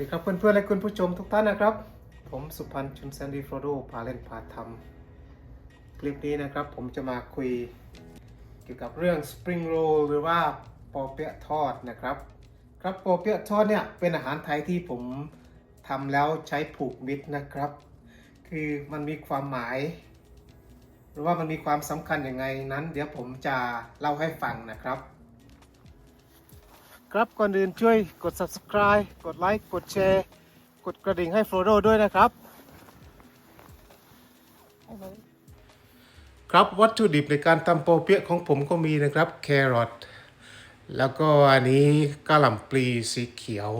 ดีครับเพื่อนๆและคุณผู้ชมทุกท่านนะครับ ผมสุพันธ์ชุนแซนดี้โฟโดพาเล่นพาทำคลิปนี้นะครับ ผมจะมาคุยเกี่ยวกับเรื่องสปริงโรลหรือว่าปอเปี๊ยะทอดนะครับ ครับปอเปี๊ยะทอดเนี่ยเป็นอาหารไทยที่ผมทำแล้วใช้ผูกมิตรนะครับ คือมันมีความหมาย หรือว่ามันมีความสำคัญยังไงนั้น เดี๋ยวผมจะเล่าให้ฟังนะครับ ครับก่อนอื่นช่วยกด subscribe กดไลค์กดแชร์ กดกระดิ่งให้โฟโดด้วยนะครับ ครับวัตถุดิบในการทำโปเปี๊ยะของผมก็มีนะครับแครอทแล้วก็อันนี้กะหล่ำปลีสีเขียว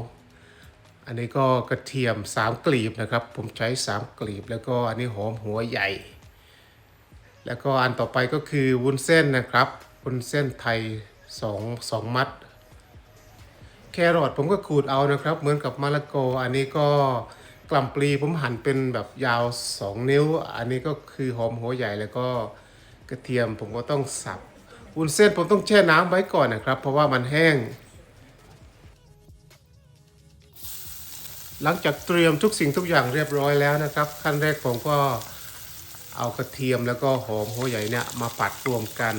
อันนี้ก็กระเทียม3กลีบนะครับ ผมใช้3กลีบ แล้วก็อันนี้หอมหัวใหญ่ แล้วก็อันต่อไปก็คือวุ้นเส้นนะครับวุ้นเส้นไทย2 2มัด แครอทผมก็ขูดเอานะครับ เหมือนกับมะละกออันนี้ก็กล่ำปลีผมหั่นเป็นแบบยาว 2 นิ้ว อันนี้ก็คือหอมหัวใหญ่แล้วก็กระเทียมผมก็ต้องสับวุ้นเส้นผมต้องแช่น้ำไว้ก่อนนะครับ เพราะว่ามันแห้ง หลังจากเตรียมทุกสิ่งทุกอย่างเรียบร้อยแล้วนะครับ ขั้นแรกผมก็เอากระเทียมแล้วก็หอมหัวใหญ่เนี่ยมาปัดรวมกัน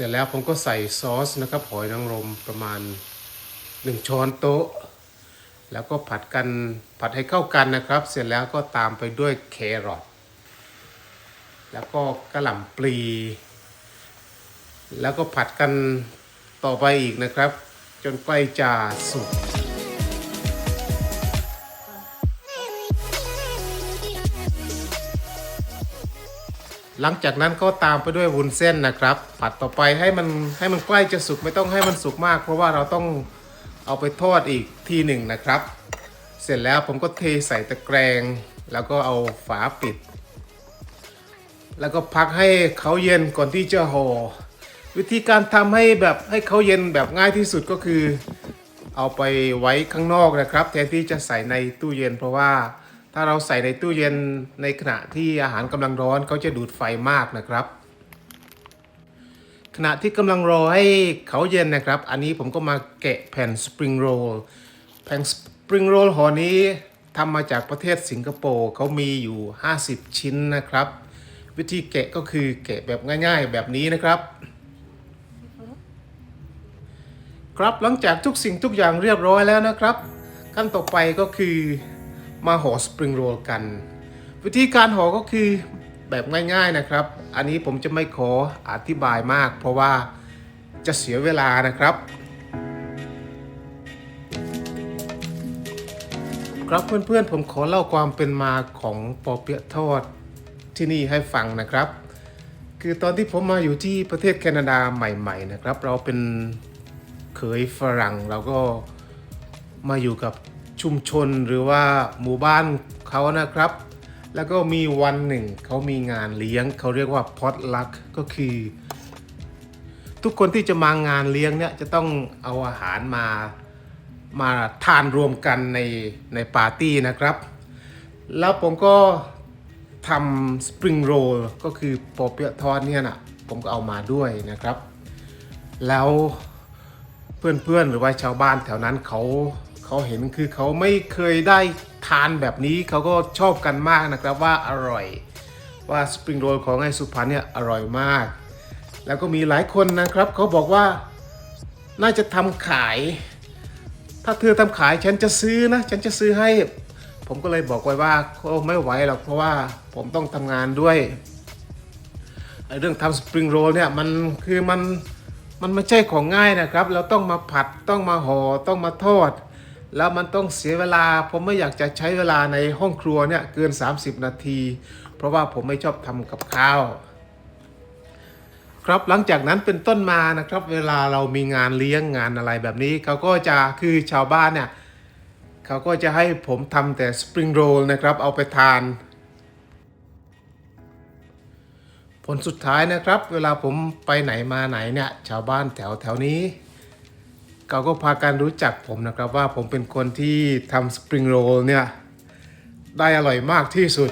สร็จแล้วผมก็ใส่ซอสนะครับหอยนางรมประมาณ 1 ช้อนโต๊ะ แล้วก็ผัดกันผัดให้เข้ากันนะครับ เสร็จแล้วก็ตามไปด้วยแครอทแล้วก็กระหล่ำปลี แล้วก็ผัดกันต่อไปอีกนะครับ จนใกล้จะสุก หลังจากนั้นก็ตามไปด้วยวุ้นเส้นนะครับ ผัดต่อไปให้มันให้มันใกล้จะสุกไม่ต้องให้มันสุกมาก เพราะว่าเราต้องเอาไปทอดอีกทีหนึ่งนะครับ เสร็จแล้วผมก็เทใส่ตะแกรงแล้วก็เอาฝาปิด แล้วก็พักให้เขาเย็นก่อนที่จะห่อวิธีการทำให้แบบให้เขาเย็นแบบง่ายที่สุดก็คือ เอาไปไว้ข้างนอกนะครับ แทนที่จะใส่ในตู้เย็นเพราะว่า ถ้าเราใส่ในตู้เย็นในขณะที่อาหารกำลังร้อนเขาจะดูดไฟมากนะครับ ขณะที่กำลังรอให้เขาเย็นนะครับ อันนี้ผมก็มาแกะแผ่นสปริงโรลแผ่นสปริงโรลห่อนี้ทำมาจากประเทศสิงคโปร์เขามีอยู่ 50 ชิ้นนะครับ วิธีแกะก็คือแกะแบบง่ายๆ แบบนี้นะครับ ครับหลังจากทุกสิ่งทุกอย่างเรียบร้อยแล้วนะครับ ขั้นต่อไปก็คือ มาห่อสปริงโรลกัน วิธีการห่อก็คือแบบง่ายๆนะครับ อันนี้ผมจะไม่ขออธิบายมาก เพราะว่าจะเสียเวลานะครับ ครับเพื่อนๆผมขอเล่าความเป็นมาของปอเปี๊ยะทอดที่นี่ให้ฟังนะครับ คือตอนที่ผมมาอยู่ที่ประเทศแคนาดาใหม่ ๆนะครับ เราเป็นเขยฝรั่งเราก็มาอยู่กับ ชุมชนหรือว่าหมู่บ้านเขานะครับ แล้วก็มีวันหนึ่งเขามีงานเลี้ยงเขาเรียกว่าพอ t ลักก็คือ ทุกคนที่จะมางานเลี้ยงเนี่ยจะต้องเอาอาหารมามาทานรวมกันในในปาร์ตี้นะครับ แล้วผมก็ทำสปริงโรลก็คือปอเปี๊ยะทอดเนี่ยนะผมก็เอามาด้วยนะครับ แล้วเพื่อนๆหรือว่าชาวบ้านแถวนั้นเขา เขาเห็นคือเขาไม่เคยได้ทานแบบนี้เขาก็ชอบกันมากนะครับว่าอร่อย ว่าสปริงโรลของไอ้สุพรรณเนี่ยอร่อยมาก แล้วก็มีหลายคนนะครับเขาบอกว่าน่าจะทำขาย ถ้าเธอทำขายฉันจะซื้อนะฉันจะซื้อให้ ผมก็เลยบอกไว้ว่าโอ้ไม่ไหวหรอกเพราะว่าผมต้องทำงานด้วยเรื่องทำสปริงโรลเนี่ยมันคือมันมันไม่ใช่ของง่ายนะครับ เราต้องมาผัดต้องมาห่อต้องมาทอด แล้วมันต้องเสียเวลา ผมไม่อยากจะใช้เวลาในห้องครัวเนี่ยเกิน 30 นาที เพราะว่าผมไม่ชอบทำกับข้าว ครับหลังจากนั้นเป็นต้นมานะครับ เวลาเรามีงานเลี้ยงงานอะไรแบบนี้เขาก็จะคือชาวบ้านเนี่ยเขาก็จะให้ผมทำแต่สปริงโรลนะครับเอาไปทานผลสุดท้ายนะครับ เวลาผมไปไหนมาไหนเนี่ย ชาวบ้านแถวแถวนี้ เขาก็พากันรู้จักผมนะครับว่าผมเป็นคนที่ทำสปริงโรลเนี่ย ได้อร่อยมากที่สุด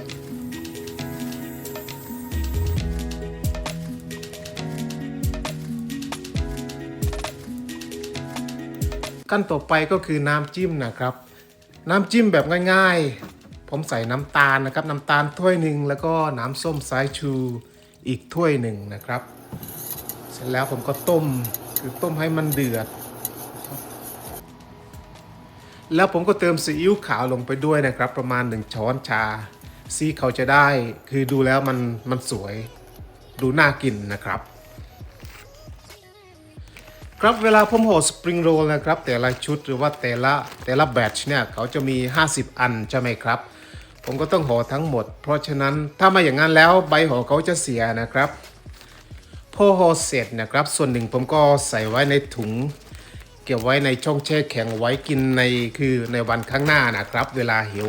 ขั้นต่อไปก็คือน้ำจิ้มนะครับ น้ำจิ้มแบบง่ายๆ ผมใส่น้ำตาลนะครับ น้ำตาลถ้วยหนึ่งแล้วก็น้ำส้มสายชูอีกถ้วยหนึ่งนะครับ เสร็จแล้วผมก็ต้มคือต้มให้มันเดือด แล้วผมก็เติมซีอิ๊วขาวลงไปด้วยนะครับ ประมาณ 1 ช้อนชาสีเขาจะได้ คือดูแล้วมันมันสวย ดูน่ากินนะครับ ครับเวลาผมห่อสปริงโรลนะครับ แต่ละชุดหรือว่าแต่ละแต่ละแบตชเนี่ยเขาจะมี 50 อันใช่ไหมครับ ผมก็ต้องห่อทั้งหมด เพราะฉะนั้นถ้ามาอย่างนั้นแล้วใบห่อเขาจะเสียนะครับพอห่อเสร็จนะครับ ส่วนหนึ่งผมก็ใส่ไว้ในถุง เก็บไว้ในช่องแช่แข็งไว้กินในคือในวันข้างหน้านะครับ เวลาหิว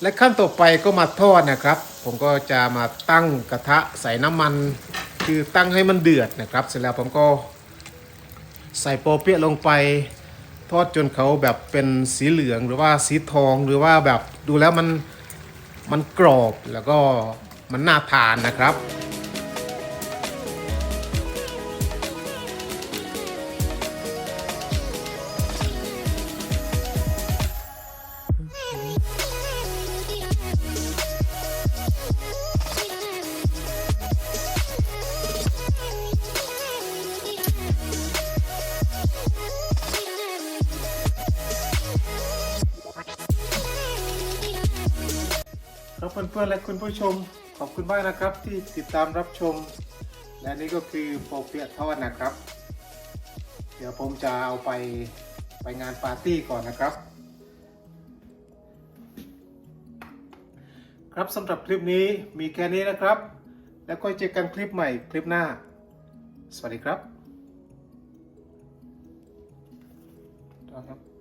และขั้นต่อไปก็มาทอดนะครับ ผมก็จะมาตั้งกระทะใส่น้ำมัน คือตั้งให้มันเดือดนะครับ เสร็จแล้วผมก็ใส่โปเปี๊ยะลงไปทอดจนเขาแบบเป็นสีเหลืองหรือว่าสีทองหรือว่าแบบดูแล้วมันมันกรอบแล้วก็มันน่าทานนะครับ ครับเพื่อนๆและคุณผู้ชมขอบคุณมากนะครับที่ติดตามรับชม และนี่ก็คือโปเปียทอดนะครับ เดี๋ยวผมจะเอาไปไปงานปาร์ตี้ก่อนนะครับ ครับสำหรับคลิปนี้มีแค่นี้นะครับ แล้วก็เจอกันคลิปใหม่คลิปหน้า สวัสดีครับครับ